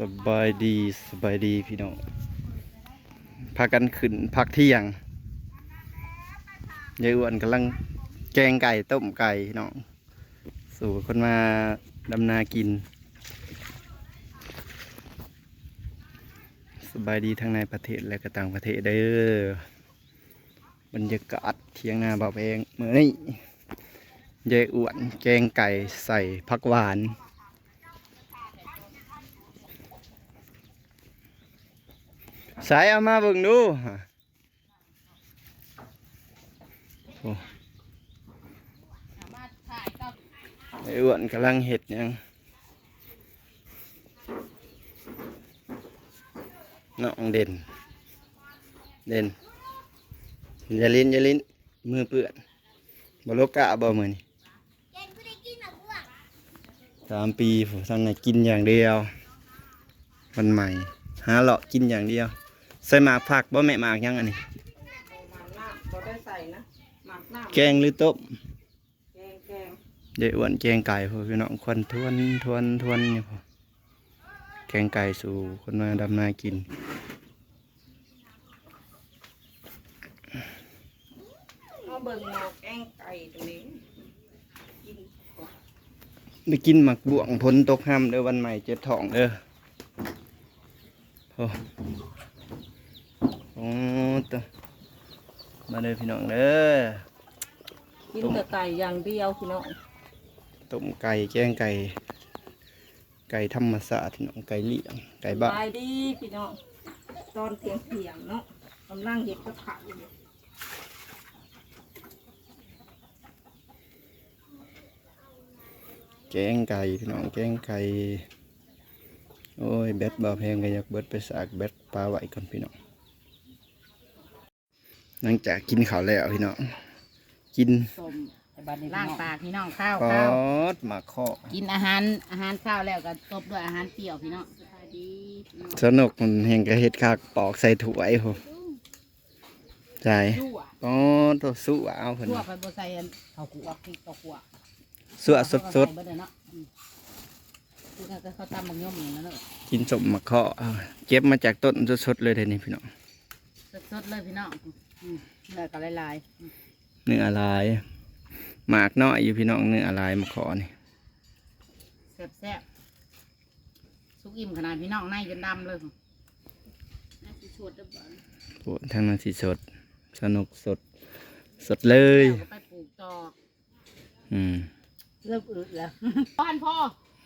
สบายดีสบายดีพี่น้องพากันขึ้นพักเที่ยงยายอ้วนกำลังแกงไก่ต้มไก่พี่น้องสู่คนมาดำนากิน สบายดีทั้งในประเทศและก็ต่างประเทศเด้อบรรยากาศเที่ยงนาบ่าวแพงเมื่อนี้ยายอ้วนแกงไก่ใส่ผักหวาน สายเอามาเบิ่งดูโอ้ไอ้อ้วนกำลังเห็ดหยังน้องเด่น เด่น อย่าลิ้นอย่าลิ้นมือเปื้อนบโลกะบ่มือนี่สามปีผมทำไงกินอย่างเดียว วันใหม่หาเลาะกินอย่างเดียว ใส่หมากผักบ่แม่หมากยังอันนี้ หมากน้ำบ่ได้ใส่นะหมากน้ำแกงหรือต้มแกงแกงเดี๋ยวอ้วนแกงไก่พอพี่น้องควันทวนทวนทวนนี่พอแกงไก่สู่คนมาดำนากิน เอาเบิ่งหมอกแกงไก่ตรงนี้กินก่อนไปกินหมักบ่วงพ้นตกห้ามเด้อวันใหม่เจ็บท้องเด้อโอ้ โอ้ตัวมาเด้อพี่น้องเด้อกินแต่ไก่อย่างเดียวพี่น้องต้มไก่แกงไก่ ไก่ธรรมศาสตร์พี่น้องไก่เลี้ยงไก่บ้านบายดีพี่น้องตอนเที่ยงเที่ยงๆเนาะกำลังเห็ดกระเพราอยู่แกงไก่พี่น้องแกงไก่โอ้ยแบตบ่แพงก็อยากเบิดไปสากแบตปลาไหวก่อนพี่น้อง หลังจากกินข้าวแล้วพี่น้องกินส้มแต่บัดนี้ล่างปากพี่น้องข้าวปอข้าวดหมาข้อกินอาหารอาหารข้าวแล้วก็ตบด้วยอาหารเปรี้ยวพี่น้องสบายดีพี่น้องสนุกมันเห็นกระเฮ็ดคักปอกใส่ถ้วยโหใจชั่วอ๋อตัวสู้เอาเพิ่นชั่วไปบ่ใส่อันข้าวคั่วพริกข้าวคั่วสู้สดสดเบิดเลยเนาะอืมคือก็เขาตำบักย่อมอย่างนั้นเนาะๆกินสมหมาข้อเอาเก็บมาจากต้นสดๆเลยเดี๋ยวนี้พี่น้อง สดๆเลยพี่น้องอืม เนื้อก็ลายๆอืมเนื้อลายหมากน้อยอยู่พี่น้องเนื้อลายหมาข้อนี่แซ่บๆสุกอิ่มขนาดพี่น้องในจนดำเลยน่าสิชวดเด้อบ่โอ้ทางนั้นสิสด สนุกสด สดเลย แล้วก็ไปปลูกต่ออืม เริ่มอึดแล้วบ้านพ่อ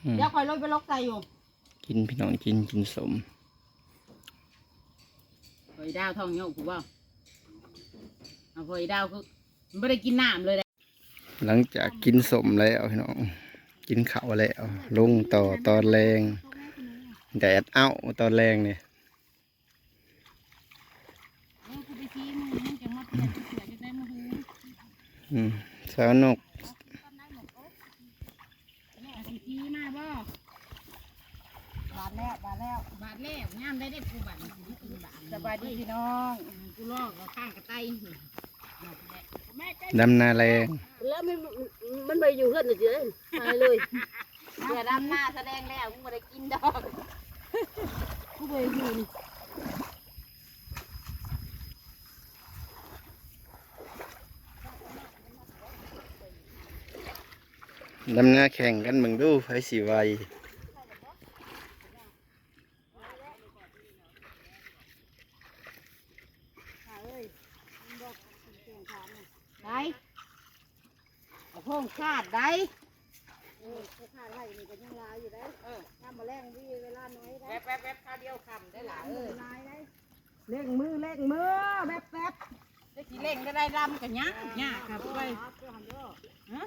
อืมเดี๋ยวคอยลดไปลกใส่อยู่กินพี่น้องกินกินสมหอยดาวทองโยกถูกเปล่า เอาหอยดาวคือไม่ได้กินน้ำเลยหลังจากกินสมแล้วพี่น้องกินข้าวแล้วลงต่อตอนแรงแดดเอ้าตอนแรงเนี่ยอืมสนุกบาทแล้วบาทแล้วบาทแล้วงามได้ได้กูบาทนี่กูบาทสบายดีพี่น้องกูลอกข้างกระไต ดำนาแรงแล้วมันมันไปอยู่เพื่อนเฉยๆไปเลยเสือดำหน้าแสดงแล้วกูไม่ได้กินดอกผู้ไปอยู่นี่ดำนาแข่งกันมึงดูไฟสีไว ได้เอาพงคาดได้ ขาดไว้นี่ก็ยังลายอยู่ ได้เออทำมาแรงดีเวลาน้อยได้แป๊บแป๊บแป๊บข้าวเดียวคำได้หล่ะเออลายได้เล่งมือเล่งมือแป๊บแป๊บได้ทีเล่งได้ได้รำกันยะยะครับไป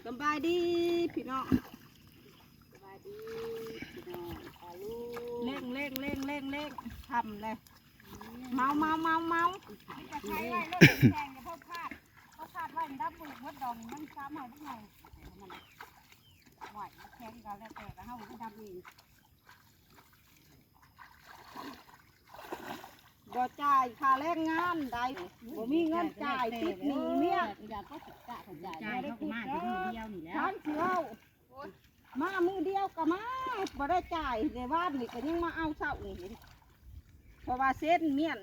สบายดีพี่น้องสบายดีพี่น้องพาลูกเล่งเล่งเล่งเล่งเล่งทำเลยเมาเมาเมาเมาจะใช้ไว้รถแข่งอย่าพกพลาดพกพลาดไว้ดับมือมดดองมันซ้ำให้ทุกไงไห วแข่งกันแล้วแต่ก็เฮาก็ดับเองบ่จ่ายค่าแรงงานได้บ่มีเงินจ่ายติดหนี้เมียอยากก็จะจ่ายจ่ายเขาก็มาที่นี่เดียวนี่แล้วฉันสิเอามามือเดียวก็มาบ่ได้จ่ายในบ้านนี่ก็ยังมาเอาเศร้านี่เพราะว่าเส้นเมียน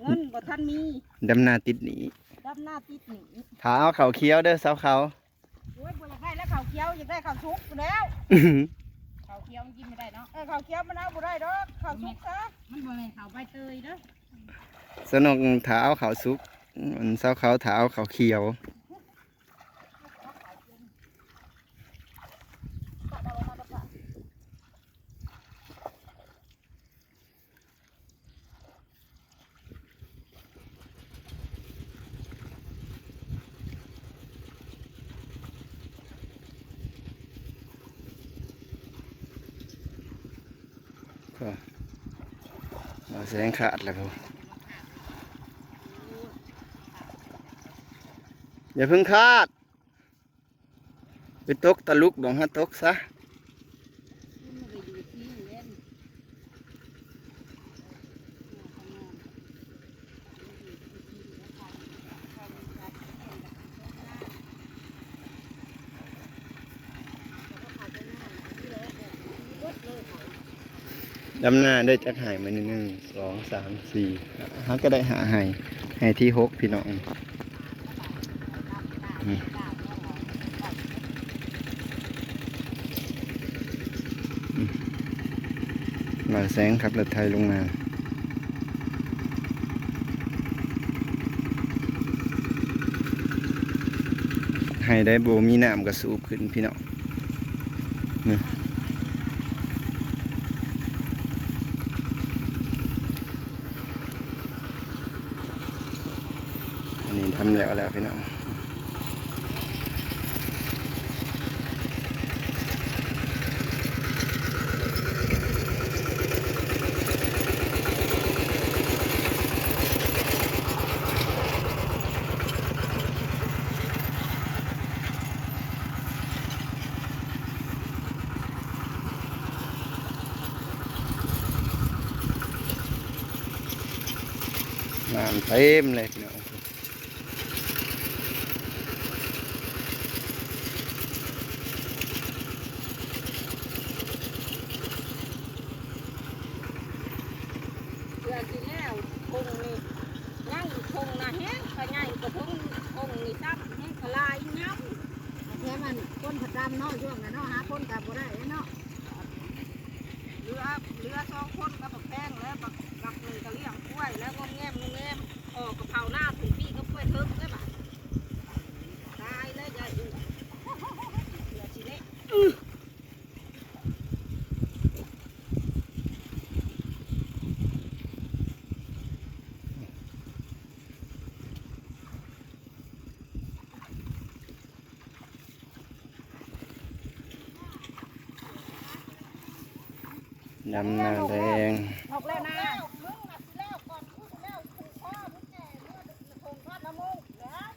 เงินบ่ทันมีดำนาติดหนีดำหน้าติดหนีถาเอาเขาเคี้ยวเด้อสาวเขา ขียวอยากได้ข้าวซุกแล้วเขาเคี้ยวมันกินไม่ได้เนาะเออข้าวเคียวมันเอาบ่ได้ดอกข้าวซุกซะมันบ่แม่นเขาใบเตยเด้อสนุกถาเอาเขาซุกมันสาเขาถาเอาเขาเคียว ก็เราแสงขาดแล้วครับอย่าเพิ่งคาด ไปตกตะลุกบองฮะตกซะ มันก็อยู่ที่เล่น ดำหน้าได้จักหายมาหนึ่งหนึ่งสองสามสี่ฮะก็ได้หาหายหายที่หกพี่น้องมาแสงขับรถไทยลงมาให้ได้โบมีน้ำกระสูบขึ้นพี่น้องนี่อันนี้ทำแล้วแล้ว พี่น้องน้ำเต็มเลยพี่น้อง เพื่อสิ แล้งนี่นั่งคงนะแฮงไปง่ายก็คงคงนี่ซับแฮงก็ลายยับแค่มันก้นผัดดำเนาะช่วงนั้นเนาะหาคนกับบ่ได้เนาะ เรือเรือสองคนก็บักแพงแล้วบักบักหนึ่งก็เลี้ยงกล้วยแล้วงอมแงมงอมแงมออกกะเพราหน้าถึงพี่ก็กล้วยเทิมได้ปะตายแล้วยายอูเรือสิเละ ดำหน้าแดงออกแล้วนะมึงน่ะสิแล้วก่อนกูสิแล้วถูกพ่อมึงแก่เมื่อคงทอดละมุงแล้ว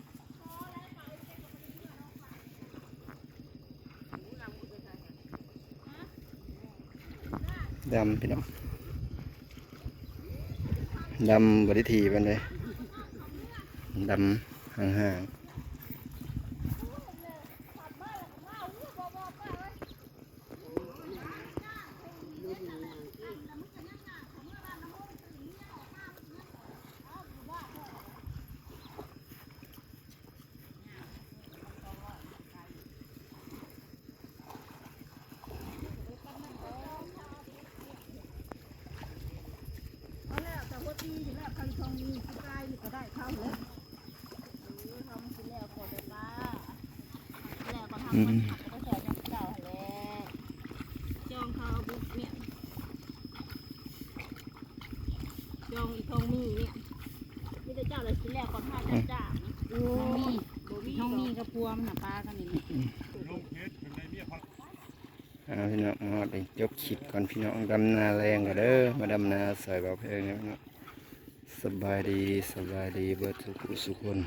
ดำพี่น้องดำบริทีมันเลยดำห่างๆ เอาแล้วแต่ว่าตีอยู่แล้วใครทองมีสกายนี่ก็ ได้เข้าแล้วทำสิแล้วก็ได้าแล้วก็ทำมก็ใส่จังเก่าแล้วจองเขาบุกเนี่ยจองอีทองมีเนี่ยนี่เจ้าเลยสิแล้วก่อนห้าจ้าจ้าโอ้น้องมีบ่น้องมีกระพวมน่ะปลากันนี่อ่าพี่น้องมาไปยกขิดก่อนพี่น้องดำนาแรงกันเด้อมาดำนาใส่เบาเพลงนะพี่น้อง สบายดีสบายดีเบิดทุกสุขคน